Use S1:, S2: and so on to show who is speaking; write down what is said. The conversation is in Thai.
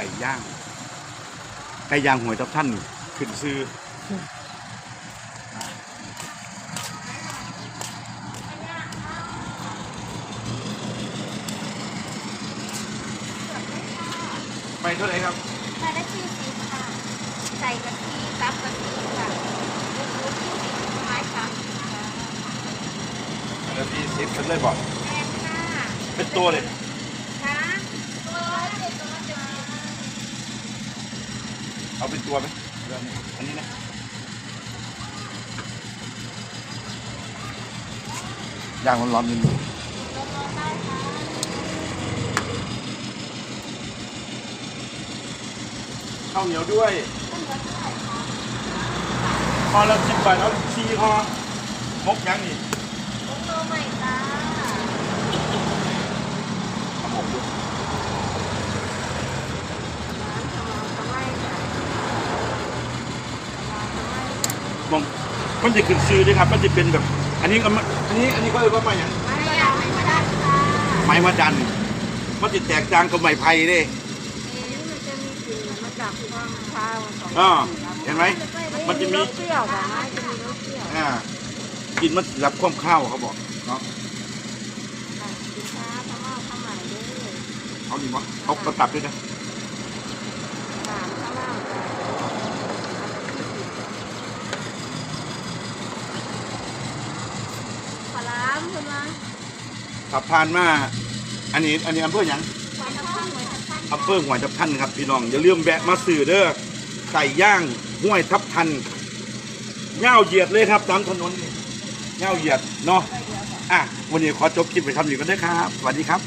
S1: ไก่ย่าง ไก่ย่างหวยทับท่านนี่ขึ้นซื้อไปเท่าไหร่ครับ
S2: ใส่ละสี่สิบค่ะ ใส่กะทิซับกะทิค่ะลูกรู้ที่สิบไม้สามสิบค่ะ
S1: แล้วพี่ซิปเป็นเลยบอก
S2: แพงค่ะ
S1: เป็นตัวเลย
S2: ค่ะตัวละเจ็ดตัวละเจ็ดสิบ
S1: เอาเป็นตัวไหมเรื่องนี้อันนี้นะย่างร้อนๆนิดนึง
S2: ตัวละได้ค่ะ
S1: ข้าวเหนียวด้วย
S2: ต้นเหลือเท่าไหร่คะ
S1: พอเราสิบบาทเอาชีพอมกยังนี่
S2: ลูกโตใหม่จ้า
S1: ทำหมกด้วย
S2: ร้านทำเอาทำไมจ้ะทำไมจ้ะ
S1: มองมันจะขึ้นซื้อด้วยครับ มันจะเป็นแบบ อันนี้ก็มาอันนี้อันนี้ก็เลยกว่าไม้หยัง
S2: ไม่อยากไม่ได้ค่ะ
S1: ไม้มาดัน มันจะแตกต่างกับไม้ไผ่เด้
S2: นี่มันจะมีกลิ่นมาจากข้างข้าวของ
S1: อ่าเห็นไหมมันจะมี
S2: รสเปรี้ยวค่ะนะจะมีรสเปรี้ยว
S1: อ่ากินมันรับความข้าวเขาบอกเนาะ
S2: ค่ะสินค้าพม่าข้าวใหม่ด้วย
S1: เอาดีมั้งเอากระตับด้วยนะ
S2: สามข้าวเม่าจ้ะขอล้ามคุณวะ
S1: ขับผ่านมา อันนี้อันนี้อำเภอหยัง
S2: หอยทับท่านหอำ
S1: เภอหัวทับทันครับพี่น้องอย่าลืมแวะมาสื่อเด้อไก่ย่างห้วยทับทันเง่าเหยียดเลยครับตามถนนเง่าเหยียดเนาะอะวันนี้ขอจบคลิปไปทำอยู่กันด้วยครับสวัสดีครับ